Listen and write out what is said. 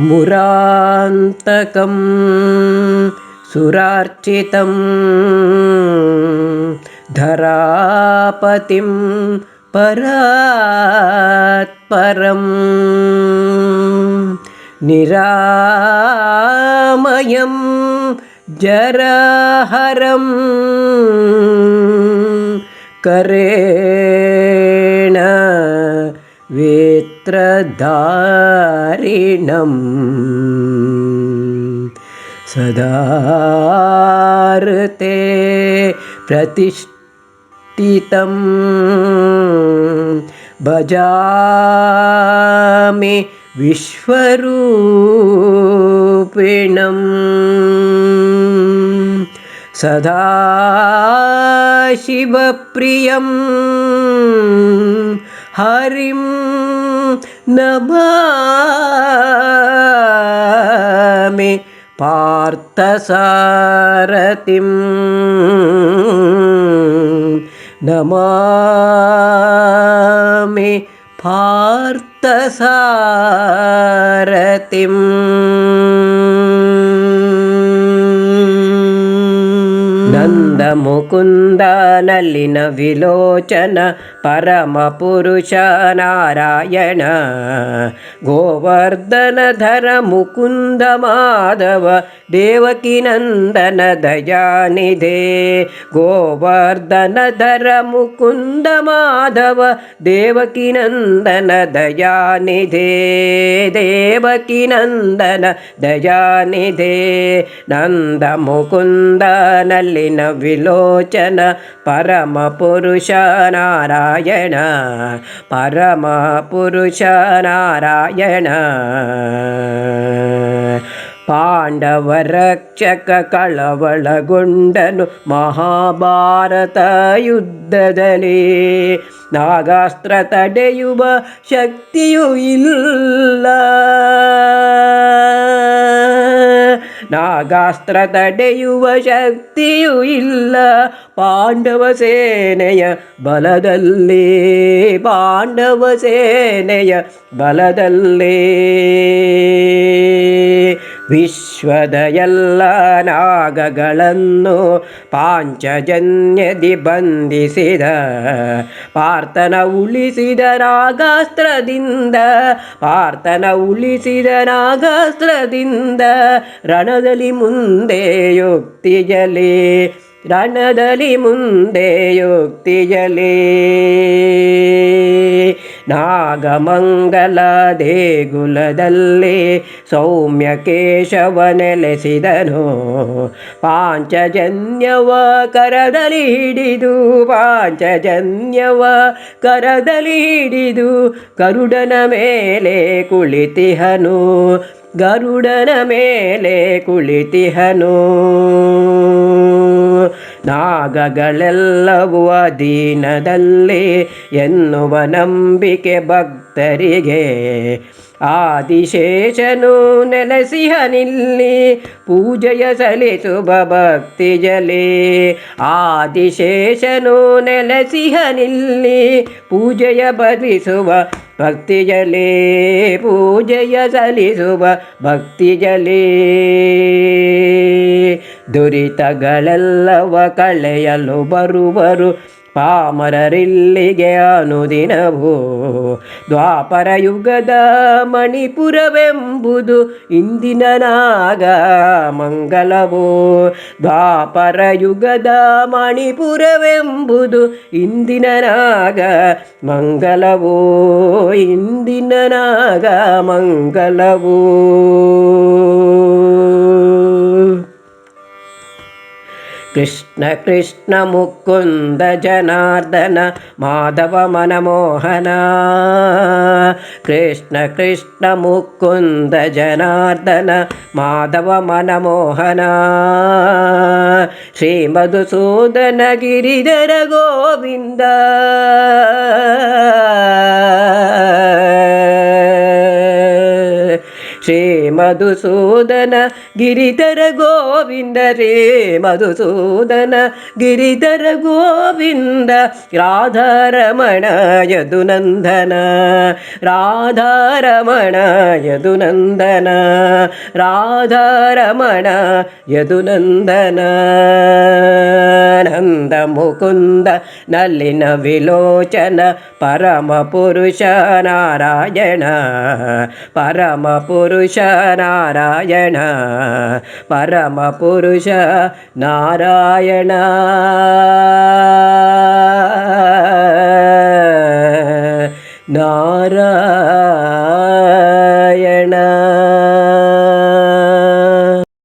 मुरान्तकं सुरार्चितं धरापतिं परात्परं निरामयं जरहरं करेण वेत्रधारिणं सदार्ते प्रतिष्ठितं भजामि विश्वरूपिणं सदा शिवप्रियं നമാമി പാർത്ഥസാരഥിം. നമാമി പാർത്ഥസാരഥിം. ముకుంద ముకుంద నలిన విలోచన పరమ పురుష నారాయణ. గోవర్ధన ధర ముకుంద మాధవ దేవకి నందన దయానిధే. గోవర్ధన ధర ముకుంద మాధవ దేవకి నందన దయానిధే. దేవకి నందన దయానిధే. నంద ముకుంద నలిన ಪರಮ ಪುರುಷ ನಾರಾಯಣ ಪರಮ ಪುರುಷ ನಾರಾಯಣ ಪಾಂಡವ ರಕ್ಷಕ ಕಳವಳಗೊಂಡನು ಮಹಾಭಾರತ ಯುದ್ಧದಲ್ಲಿ ನಾಗಾಸ್ತ್ರ ತಡೆಯುವ ಶಕ್ತಿಯೂ ಇಲ್ಲ ನಾಗಾಸ್ತ್ರ ತಡೆಯುವ ಶಕ್ತಿಯೂ ಇಲ್ಲ. ಪಾಂಡವ ಸೇನೆಯ ಬಲದಲ್ಲಿ ಪಾಂಡವ ಸೇನೆಯ ಬಲದಲ್ಲಿ. ವಿಶ್ವದ ಎಲ್ಲ ನಾಗಗಳನ್ನು ಪಾಂಚಜನ್ಯದಿ ಬಂಧಿಸಿದ, ಪಾರ್ಥನ ಉಳಿಸಿದ ನಾಗಾಸ್ತ್ರದಿಂದ, ಪಾರ್ಥನ ಉಳಿಸಿದ ನಾಗಾಸ್ತ್ರದಿಂದ ರಣದಲ್ಲಿ ಮುಂದೆ ಯುಕ್ತಿಯಲಿ, ರಣದಲ್ಲಿ ಮುಂದೆ ಯುಕ್ತಿಯಲಿ. ನಾಗಮಂಗಲ ದೇಗುಲದಲ್ಲಿ ಸೌಮ್ಯ ಕೇಶವ ನೆಲೆಸಿದನು. ಪಾಂಚಜನ್ಯವ ಕರದಲ್ಲಿ ಹಿಡಿದು, ಪಾಂಚಜನ್ಯವ ಕರದಲ್ಲಿ ಹಿಡಿದು ಗರುಡನ ಮೇಲೆ ಕುಳಿತಿಹನು, ಗರುಡನ ಮೇಲೆ ಕುಳಿತಿಹನು. ನಾಗಗಳೆಲ್ಲವೂ ಅಧೀನದಲ್ಲಿ ಎನ್ನುವ ನಂಬಿಕೆ ಭಕ್ತರಿಗೆ ಆದಿಶೇಷನು ನೆಲೆಸಿಹನಿಲ್ಲಿ ಪೂಜೆಯ ಸಲ್ಲಿಸುವ ಭಕ್ತಿಜಲಿ ಆದಿಶೇಷನು ನೆಲೆಸಿಹನಿಲ್ಲಿ ಪೂಜೆಯ ಬಲಿಸುವ ಭಕ್ತಿಜಲಿ ಪೂಜೆಯ ಸಲ್ಲಿಸುವ ಭಕ್ತಿಜಲೇ. ದುರಿತಗಳೆಲ್ಲವ ಕಳೆಯಲು ಬರುವರು. ಪಾಮರರಿಲ್ಲಿಗೆ ಅನುದಿನವೂ ದ್ವಾಪರ ಯುಗದ ಮಣಿಪುರವೆಂಬುದು ಇಂದಿನ ನಾಗ ಮಂಗಲವೋ ದ್ವಾಪರ ಯುಗದ ಮಣಿಪುರವೆಂಬುದು ಇಂದಿನ ನಾಗ ಮಂಗಲವೋ ಇಂದಿನ ನಾಗ ಮಂಗಲವು कृष्ण कृष्ण मुकुन्द जनार्दन माधव मनमोहन। कृष्ण कृष्ण मुकुन्द जनार्दन माधव मनमोहन। श्रीमधुसूदन गिरिधर गोविन्द। ಶ್ರೀ ಮಧುಸೂದನ ಗಿರಿಧರ ಗೋವಿಂದ ಶ್ರೀ ಮಧುಸೂದನ ಗಿರಿಧರ ಗೋವಿಂದ ರಾಧಾರಮಣ ಯದುನಂದನ ರಾಧಾರಮಣ ಯದುನಂದನ ರಾಧಾರಮಣ ಯದುನಂದನ ನಂದ ಮುಕುಂದ ನಲ್ಲಿನ ವಿಲೋಚನ ಪರಮ ಪುರುಷ ನಾರಾಯಣ ಪರಮ ಪುರುಷ पुरुष नारायण परमपुरुष नारायण नारायण